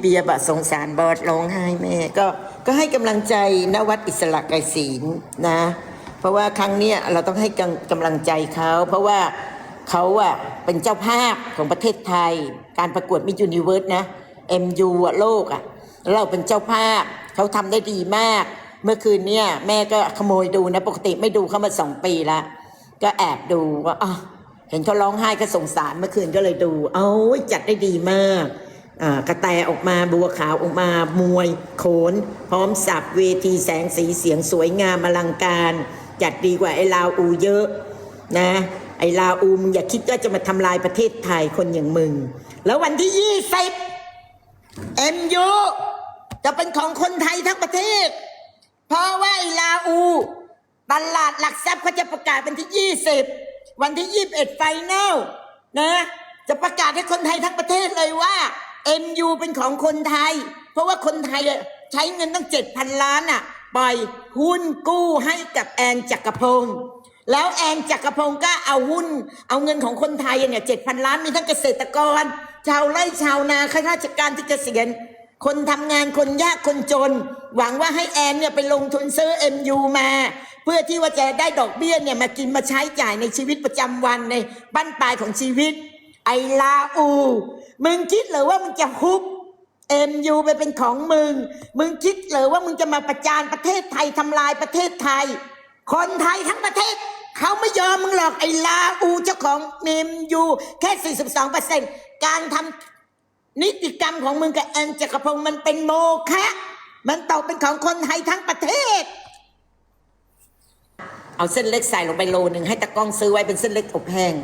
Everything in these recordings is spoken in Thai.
เบียบะสงสารบอสร้องไห้แม่ก็ก็ให้กำลังใจนวัดอิสระไกรศีลนะ เพราะว่าครั้งเนี้ยเราต้องให้กำกำลังใจเขาเพราะว่าเขาอะเป็นเจ้าภาพของประเทศไทย การประกวดมิจูนิเวิร์สนะ MU อะโลกอะเราเป็นเจ้าภาพเขาทำได้ดีมาก เมื่อคืนเนี่ยแม่ก็ขโมยดูนะปกติไม่ดูเขามาสองปีละก็แอบดูว่าอ๋อเห็นเขาร้องไห้ก็สงสารเมื่อคืนก็เลยดู เอาจัดได้ดีมาก กระแตออกมาบัวขาวออกมามวยโขน พร้อมสับเวทีแสงสีเสียงสวยงามอลังการ จัดดีกว่าไอ้ลาวอูเยอะนะไอ้ลาวอูมึงอย่าคิดว่าจะมาทำลายประเทศไทยคนอย่างมึง แล้ววันที่ยี่สิบเอ็มยูจะเป็นของคนไทยทั้งประเทศ เพราะว่าไอ้ลาอูตลาดหลักทรัพย์เขาจะประกาศวันที่20วันที่21ไฟแนลนะ จะประกาศให้คนไทยทั้งประเทศเลยว่า MU เป็นของคนไทย เพราะว่าคนไทยใช้เงินตั้ง7,000ล้านอะปล่อยหุ้นกู้ให้กับแอนจักรพงศ์แล้วแอนจักรพงศ์ก็เอาหุ้น เอาเงินของคนไทยเนี่ย7,000ล้านมีทั้งเกษตรกร ชาวไร่ชาวนาข้าราชการที่เกษียณคนทำงานคนยากคนจน หวังว่าให้แอนเนี่ยไปลงทุนซื้อ MU มา เพื่อที่ว่าจะได้ดอกเบี้ยเนี่ยมากินมาใช้จ่ายในชีวิตประจำวันในบั้นปลายของชีวิต ไอลาอู มึงคิดเหรือว่ามึงจะฮุบ MU ไปเป็นของมึง มึงคิดเหรือว่ามึงจะมาประจานประเทศไทยทำลายประเทศไทย คนไทยทั้งประเทศ เขาไม่ยอมมึงหรอกไอลาอูเจ้าของเมมยูแค่ 42%การทำนิติกรรมของมึงกับแอนจักรพงศ์มันเป็นโมฆะมันตกเป็นของคนไทยทั้งประเทศ เอาเส้นเล็กใส่ลงไปโลหนึ่งให้ตะกล้องซื้อไว้เป็นเส้นเล็กอบแห้ง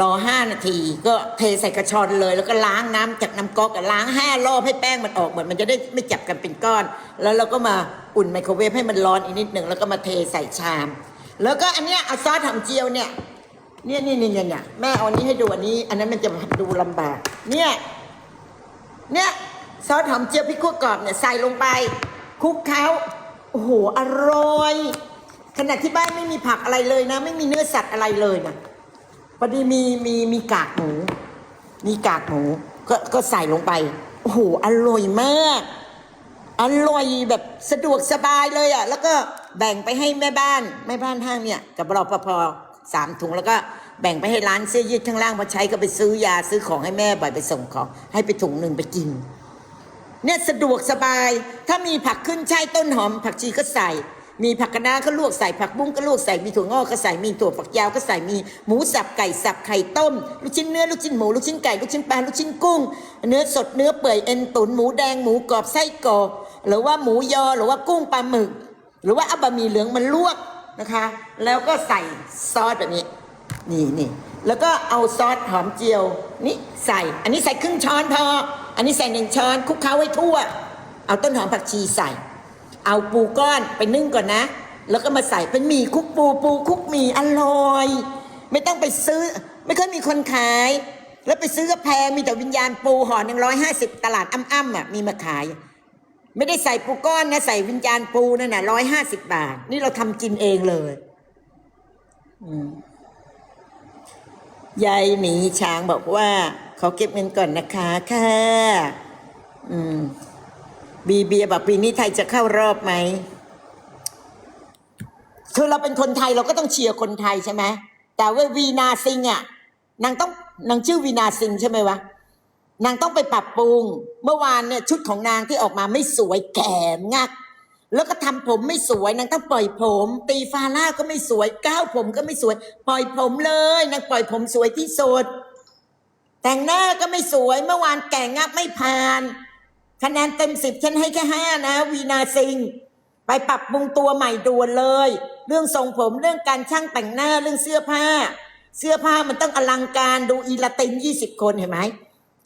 รอห้านาที ก็เทใส่กระชอนเลย แล้วก็ล้างน้ำจากน้ำก๊อกล้างห้ารอบให้แป้งมันออกหมดมันจะได้ไม่จับกันเป็นก้อน แล้วเราก็มาอุ่นไมโครเวฟให้มันร้อนอีกนิดหนึ่งแล้วก็มาเทใส่ชาม แล้วก็อันเนี้ยเอาซอสหอมเจียวเนี่ยเนี่ยนี่นี่เนี่ยเนี่ยแม่เอาอันนี้ให้ดูอันนี้ อันนั้นมันจะดูลำบาก เนี่ย เนี่ยซอสหอมเจียวพริกขั่วกรอบเนี่ยใส่ลงไปคลุกเคล้าโอ้โหอร่อยขณะที่บ้านไม่มีผักอะไรเลยนะ ไม่มีเนื้อสัตว์อะไรเลยนะ พอดีมีมีมีกากหมู มีกากหมู ก็ก็ใส่ลงไป โอ้โห อร่อยมาก อร่อยแบบสะดวกสบายเลยอะ แล้วก็แบ่งไปให้แม่บ้าน แม่บ้านห้างเนี่ย กับรปภสามถุงแล้วก็แบ่งไปให้ร้านเสื้อยืดข้างล่างพอใช้ก็ไปซื้อยาซื้อของให้แม่บ่อยไปส่งของ ให้ไปถุงหนึ่งไปกิน เนี่ยสะดวกสบาย ถ้ามีผักขึ้นช่ายต้นหอม ผักชีก็ใส่ มีผักคะน้าก็ลวกใส่ผักบุ้งก็ลวกใส่มีถั่วงอกก็ใส่มีถั่วฝักยาวก็ใส่มีหมูสับไก่สับไข่ต้มลูกชิ้นเนื้อลูกชิ้นหมูลูกชิ้นไก่ลูกชิ้นปลาลูกชิ้นกุ้ง เนื้อสดเนื้อเปื่อยเอ็นตุ๋นหมูแดงหมูกรอบไส้กรอกหรือว่าหมูยอหรือว่ากุ้งปลาหมึก หรือว่าอาบะหมี่เหลืองมันลวกนะคะ แล้วก็ใส่ซอสแบบนี้นี่นี่แล้วก็เอาซอสหอมเจียวนี่ใส่ อันนี้ใส่ครึ่งช้อนพอ อันนี้ใส่หนึ่งช้อนคลุกเคล้าให้ทั่ว เอาต้นหอมผักชีใส่ เอาปูก้อนไปนึ่งก่อนนะ แล้วก็มาใส่เป็นหมี่คุกปูปูคุกหมี่อร่อย ไม่ต้องไปซื้อ ไม่ค่อยมีคนขาย แล้วไปซื้อก็แพงมีแต่วิญญาณปูห่อหนึ่งร้อยห้าสิบตลาดอ้ำๆอะมีมาขาย ไม่ได้ใส่ปูก้อนนะ ใส่วิญญาณปูนั่นน่ะร้อยห้าสิบบาท นี่เราทำกินเองเลยยายหมีช้างบอกว่า เขอเก็บเงินก่อนนะคะค่ะ อืม บีเบียบอกปีนี้ไทยจะเข้ารอบไหมคือเราเป็นคนไทยเราก็ต้องเชียร์คนไทยใช่ไหมแต่ว่าวีนาซิงอะนางต้องนางชื่อวีนาซิงใช่ไหมวะนางต้องไปปรับปรุง เมื่อวานเนี่ยชุดของนางที่ออกมาไม่สวยแก่งัก แล้วก็ทำผมไม่สวยนางต้องปล่อยผม ตีฟาร่าก็ไม่สวยก้าวผมก็ไม่สวย ปล่อยผมเลยนางปล่อยผมสวยที่สุดแต่งหน้าก็ไม่สวยเมื่อวานแก่งักไม่ผ่าน คะแนนเต็มสิบฉันให้แค่ห้านะวีนาซิง ไปปรับปรุงตัวใหม่ด่วนเลย เรื่องทรงผมเรื่องการช่างแต่งหน้าเรื่องเสื้อผ้า เสื้อผ้ามันต้องอลังการดูอีลาตินยี่สิบคนเห็นไหม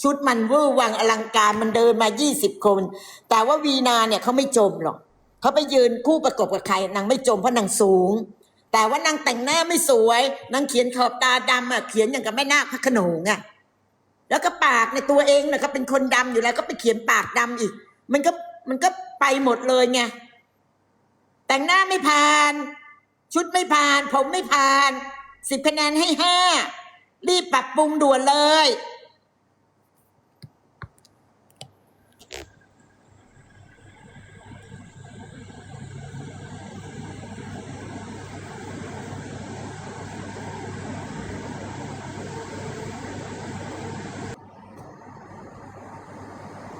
ชุดมันเวอร์วังอลังการมันเดินมายี่สิบคน แต่ว่าวีนาเนี่ยเขาไม่จมหรอกเขาไปยืนคู่ประกบกับใครนางไม่จมเพราะนางสูง แต่ว่านางแต่งหน้าไม่สวยนางเขียนขอบตาดำอะเขียนอย่างกับแม่นาคพระขนงอะ แล้วก็ปากในตัวเองน่ยก็เป็นคนดำอยู่แล้วก็ไปเขียนปากดำอีก มันก็มันก็ไปหมดเลยไงแต่งหน้าไม่ผ่าน ชุดไม่ผ่าน ผมไม่ผ่านสิบคะแนนให้ห้ารีบปรับปรุงด่วนเลย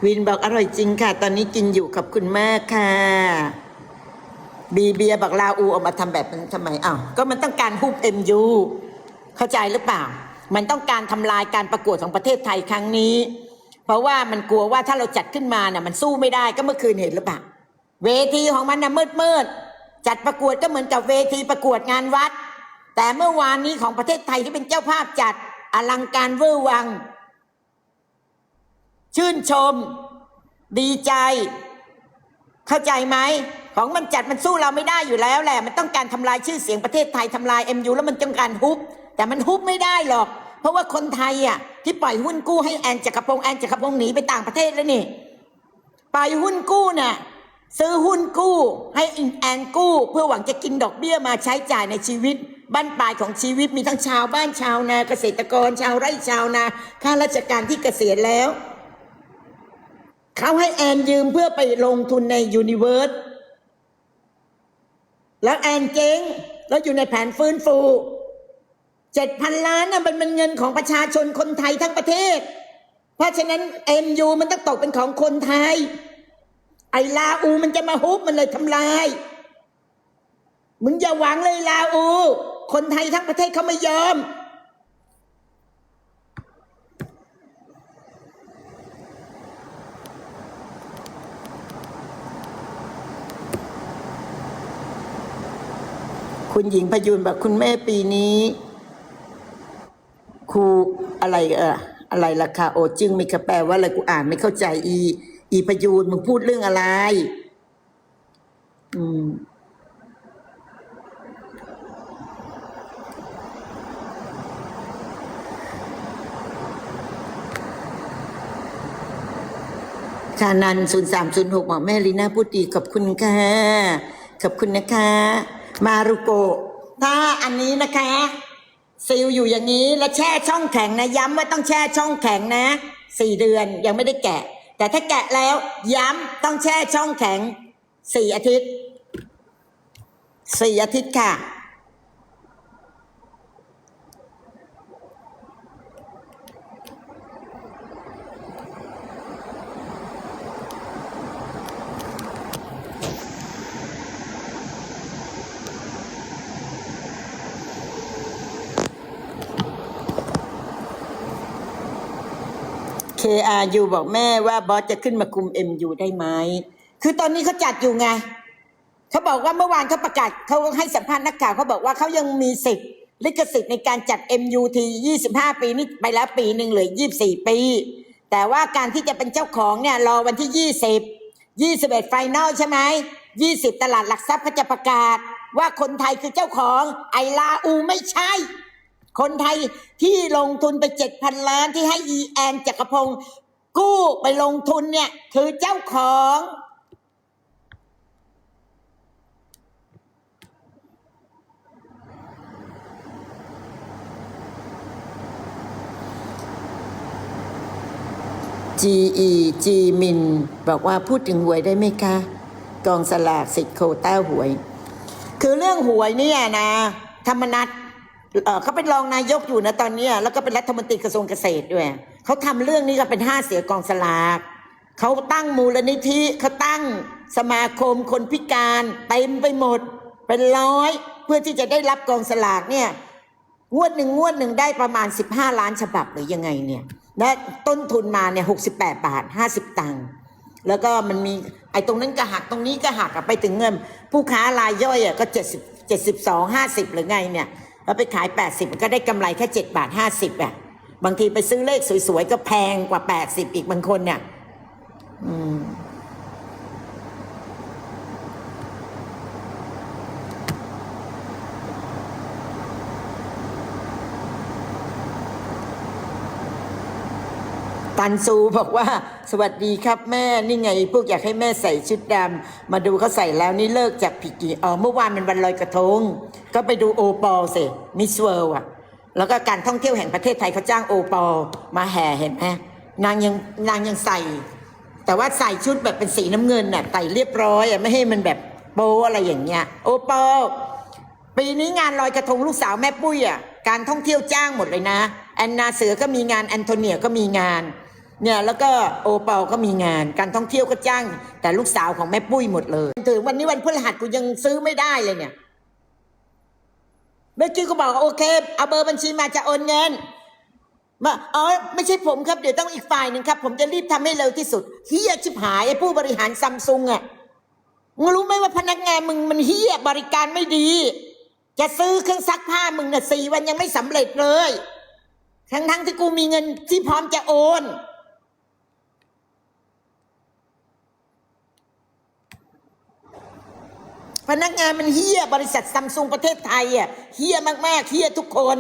วินบอกอร่อยจริงค่ะ ตอนนี้กินอยู่ขอบคุณมากค่ะ บีเบียบอกลาอูออกมาทำแบบนั้นทำไมอ้าวก็มันต้องการฮุบเอ็มยูเข้าใจหรือเปล่า มันต้องการทำลายการประกวดของประเทศไทยครั้งนี้ เพราะว่ามันกลัวว่าถ้าเราจัดขึ้นมาน่ะมันสู้ไม่ได้ก็เมื่อคืนเห็นหรือเปล่าเวทีของมันน่ะมืดมืดจัดประกวดก็เหมือนกับเวทีประกวดงานวัด แต่เมื่อวานนี้ของประเทศไทยที่เป็นเจ้าภาพจัดอลังการเวอร์วัง ชื่นชม ดีใจ เข้าใจไหมของมันจัดมันสู้เราไม่ได้อยู่แล้วแหละ มันต้องการทำลายชื่อเสียงประเทศไทยทำลาย MU แล้วมันต้องการฮุบแต่มันฮุบไม่ได้หรอก เพราะว่าคนไทยอะที่ปล่อยหุ้นกู้ให้แอนจักรพงษ์แอนจักรพงษ์หนีไปต่างประเทศแล้วนี่ปล่อยหุ้นกู้น่ะซื้อหุ้นกู้ ให้แอนกู้ เพื่อหวังจะกินดอกเบี้ยมาใช้จ่ายในชีวิตบ้านปลายของชีวิตมีทั้งชาวบ้านชาวนาเกษตรกร ชาวไร่ชาวนาข้าราชการที่เกษียณแล้ว เขาให้แอนยืมเพื่อไปลงทุนในยูนิเวิร์สแล้วแอนเจ๊งแล้วอยู่ในแผนฟื้นฟูเจ็ดพันล้านน่ะมันเป็นเงินของประชาชนคนไทยทั้งประเทศ เพราะฉะนั้นเอ็มยูมันต้องตกเป็นของคนไทย ไอ้ลาอูมันจะมาฮุบมันเลยทำลายมึงอย่าหวังเลยลาอู คนไทยทั้งประเทศเขาไม่ยอม คุณหญิงพยุนบอกคุณแม่ปีนี้ ครูอะไรเอออะไรราคาโอจึงม่กระแปลว่าอะไรกูอ่านไม่เข้าใจอี อีพยูนมึงพูดเรื่องอะไร อืมชานันศูนย์สามศูนย์หกบอกแม่ลีน่าพูดดีขอบคุณค่ะ ขอบคุณนะคะ มารุโก ถ้าอันนี้นะคะซีลอยู่อย่างนี้แล้วแช่ช่องแข็งนะ ย้ำว่าต้องแช่ช่องแข็งนะสี่เดือนยังไม่ได้แกะ แต่ถ้าแกะแล้ว ย้ำต้องแช่ช่องแข็งสี่อาทิตย์สี่อาทิตย์ค่ะ KRU บอกแม่ว่าบอสจะขึ้นมาคุม MU ได้ไหม คือตอนนี้เขาจัดอยู่ไง เขาบอกว่าเมื่อวานเขาประกาศเขาให้สัมภาษณ์นักข่าวเขาบอกว่าเขายังมีสิทธิ์ลิขสิทธิ์ในการจัด MUT 25 ปีนี่ไปแล้วปีหนึ่งเหลือ 24 ปี แต่ว่าการที่จะเป็นเจ้าของเนี่ยรอวันที่ 20 21 ไฟนอลใช่ไหม 20 ตลาดหลักทรัพย์เขาจะประกาศ ว่าคนไทยคือเจ้าของไอลาอูไม่ใช่ คนไทยที่ลงทุนไปเจ็ดพันล้านที่ให้อีแอนจักรพงศ์กู้ไปลงทุนเนี่ย คือเจ้าของ GE จีมิน บอกว่าพูดถึงหวยได้ไหมคะ กองสลากสิทธิ์โควต้าหวย คือเรื่องหวยเนี่ยนะ ธรรมนัท เขาเป็นรองนายกอยู่นะตอนนี้แล้วก็เป็นรัฐมนตรีกระทรวงเกษตรด้วยเขาทำเรื่องนี้ก็เป็นห้าเสียกองสลากเขาตั้งมูลนิธิเขาตั้งสมาคมคนพิการเต็มไปหมด เป็นร้อยเพื่อที่จะได้รับกองสลากเนี่ยงวดหนึ่งงวดหนึ่งได้ประมาณ 15 ล้านฉบับหรือยังไงเนี่ยและต้นทุนมาเนี่ย68บาท 50 ตังค์แล้วก็มันมีไอ้ตรงนั้นก็หักตรงนี้ก็หักไปถึงเงิน ผู้ค้ารายย่อยอะก็70 72 50หรือไงเนี่ย แล้วไปขาย 80 มันก็ได้กำไรแค่7บาท50อะบางทีไปซื้อเลขสวยๆ ก็แพงกว่า 80 อีกบางคนเนี่ย อืม ตันซูบอกว่าสวัสดีครับแม่นี่ไง พวกอยากให้แม่ใส่ชุดดำมาดูเขาใส่แล้วนี่เลิกจากผิดกี่อ๋อเมื่อวานเป็นวันลอยกระทง ก็ไปดูโอปอลสิมิสเวิลอะแล้วก็การท่องเที่ยวแห่งประเทศไทยเขาจ้างโอปอลมาแห่เห็นไหมนางยังนางยังใส่ แต่ว่าใส่ชุดแบบเป็นสีน้ำเงินน่ะใส่เรียบร้อยอะไม่ให้มันแบบโปอะไรอย่างเงี้ย โอปอลปีนี้งานลอยกระทงลูกสาวแม่ปุ้ยอะการท่องเที่ยวจ้างหมดเลยนะ แอนนาเสือก็มีงานแอนโทเนียก็มีงาน เนี่ยแล้วก็โอปอลก็มีงานการท่องเที่ยวก็จ้าง แต่ลูกสาวของแม่ปุ้ยหมดเลยถึงวันนี้วันพฤหัสกูยังซื้อไม่ได้เลยเนี่ยเมื่อกี้ก็บอกว่าโอเคเอาเบอร์บัญชีมาจะโอนเงินมาอ๋อไม่ใช่ผมครับเดี๋ยวต้องอีกฝ่ายหนึ่งครับ ผมจะรีบทำให้เร็วที่สุดเฮียชิบหายไอ้ผู้บริหารซัมซุงอะมึงรู้ไหมว่าพนักงานมึงมันเฮียบริการไม่ดี จะซื้อเครื่องซักผ้ามึงน่ะสี่วันยังไม่สำเร็จเลย ทั้งทั้งที่กูมีเงินที่พร้อมจะโอน พนักงานมันเฮี้ยบริษัทซัมซุงประเทศไทยอะเฮี้ยมากๆเฮี้ยทุกคน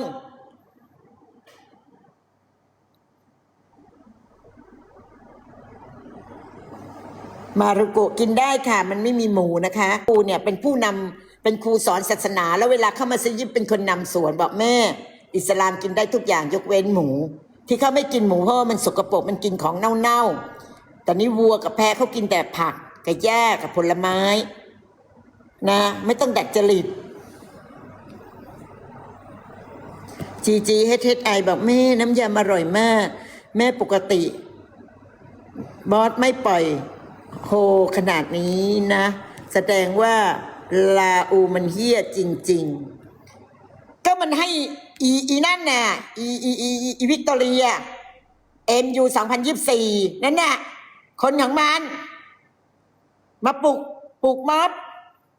มารุโกกินได้ค่ะ มันไม่มีหมูนะคะครูเนี่ยเป็นผู้นำเป็นครูสอนศาสนา แล้วเวลาเข้ามาซยิบเป็นคนนำสวนบอกแม่ อิสลามกินได้ทุกอย่างยกเว้นหมู ที่เขาไม่กินหมูเพราะว่ามันสกปรกมันกินของเน่าๆแต่นี่วัวกับแพะเขากินแต่ผักกับหญ้ากับผลไม้ นะ ไม่ต้องดัดจริตจีจีเฮเทไอบอกแม่น้ำยำอร่อยมาก แม่ปกติ บอสไม่ปล่อยโฮขนาดนี้นะ แสดงว่าลาอูมันเฮี้ยจริง ๆ ก็มันให้อีอีนั่นน่ะอีอีอีอีอีวิกตอเรียเอ็มยูสองพันยิบสี่นั่นน่ะคนของมัน มาปลุกปลุกม็อบ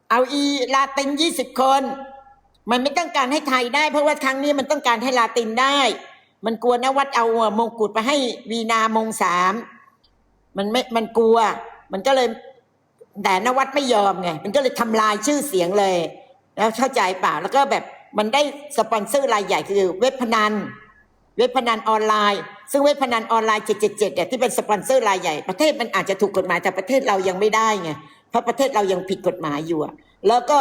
เอาอีลาตินยี่สิบคน มันไม่ต้องการให้ไทยได้ เพราะว่าครั้งนี้มันต้องการให้ลาตินได้ มันกลัวนวัดเอามงกุฎไปให้วีนามงสามมันไม่มันกลัว มันก็เลยแต่นวัดไม่ยอมไงมันก็เลยทำลายชื่อเสียงเลย แล้วเข้าใจเปล่าแล้วก็แบบมันได้สปอนเซอร์รายใหญ่คือเว็บพนัน เว็บพนันออนไลน์ ซึ่งเว็บพนันออนไลน์ 777เนี่ยที่เป็นสปอนเซอร์รายใหญ่ประเทศมันอาจจะถูกกฎหมายแต่ประเทศเรายังไม่ได้ไง เพราะประเทศเรายังผิดกฎหมายอยู่อะแล้วก็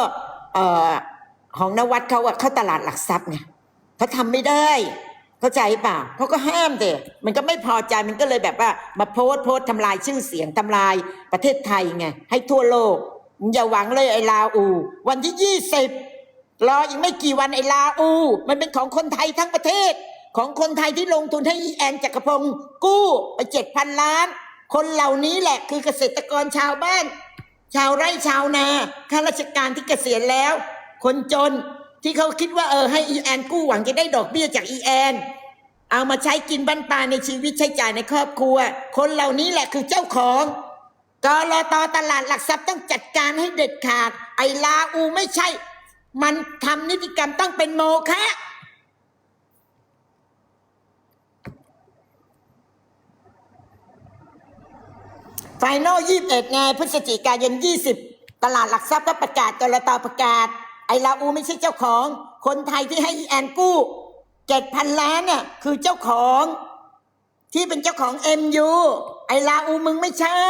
ของนวัดเขาอะเข้าตลาดหลักทรัพย์ไงเขาทำไม่ได้เข้าใจเปล่าเขาก็ห้ามเด็มันก็ไม่พอใจมันก็เลยแบบว่า มาโพสต์โพสทำลายชื่อเสียงทำลายประเทศไทยไงให้ทั่วโลกอย่าหวังเลยไอ้ลาอู วันที่ยี่สิบรออีกไม่กี่วันไอ้ลาอู มันเป็นของคนไทยทั้งประเทศ ของคนไทยที่ลงทุนให้อีแอนจักรพงศ์กู้ไปเจ็ดพันล้าน คนเหล่านี้แหละคือเกษตรกรชาวบ้าน ชาวไร่ชาวนาข้าราชการที่เกษียณแล้ว คนจนที่เขาคิดว่าเออให้อีแอนกู้หวังจะได้ดอกเบี้ยจากอีแอนเอามาใช้กินบั้นปลาในชีวิตใช้จ่ายในครอบครัว คนเหล่านี้แหละคือเจ้าของกรอตตลาดหลักทรัพย์ต้องจัดการให้เด็ดขาด ไอลาอูไม่ใช่ มันทำนิติกรรมต้องเป็นโมฆะ ไฟนอลยี่สิบเอ็ดไงพฤศจิกายนยี่สิบตลาดหลักทรัพย์ก็ประกาศกรตประกาศ ไอลาอูไม่ใช่เจ้าของ คนไทยที่ให้แอนกู้เจ็ดพันล้านน่ะคือเจ้าของ ที่เป็นเจ้าของเอ็มยูไอลาอูมึงไม่ใช่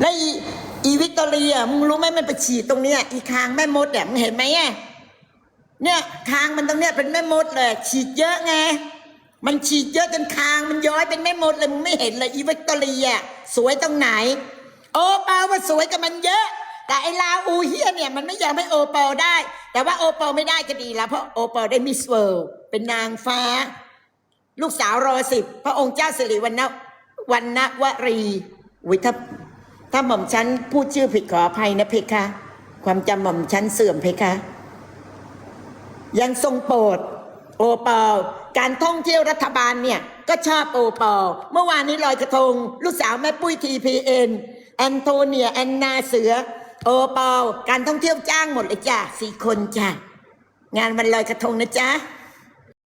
แล้วอีอีวิกตอเรียมึงรู้ไหมมันไปฉีดตรงเนี้ยอีคางแม่มดเนี่ยมึงเห็นไหมอะเนี่ยคางมันตรงเนี้ยเป็นแม่มดเลย ฉีดเยอะไงมันฉีดเยอะจนคางมันย้อยเป็นแม่มดเลยมึงไม่เห็นเลยอีวิกตอเรียสวยตรงไหน โอเปาว่าสวยกับมันเยอะ แต่ไอลาอูเฮียเนี่ยมันไม่ยอมให้โอเปาได้ แต่ว่าโอเปาไม่ได้ก็ดีแล้วเพราะโอเปาได้มิสเวิลด์เป็นนางฟ้า ลูกสาวรอสิบพระองค์เจ้าสิริวัณณวันณวรีวิถ้า ถ้าหม่อมฉันพูดชื่อผิดขออภัยนะเพคะ ความจำหม่อมฉันเสื่อมเพคะ ยังทรงโปรดโอปอลการท่องเที่ยวรัฐบาลเนี่ยก็ชอบโอปอลเมื่อวานนี้ลอยกระทง ลูกสาวแม่ปุ้ยทีพีเอ็นแอนโทเนียแอนนาเสือ โอปอลการท่องเที่ยวจ้างหมดเลยจ้ะสี่คนจ้ะงานวันลอยกระทงนะจ๊ะ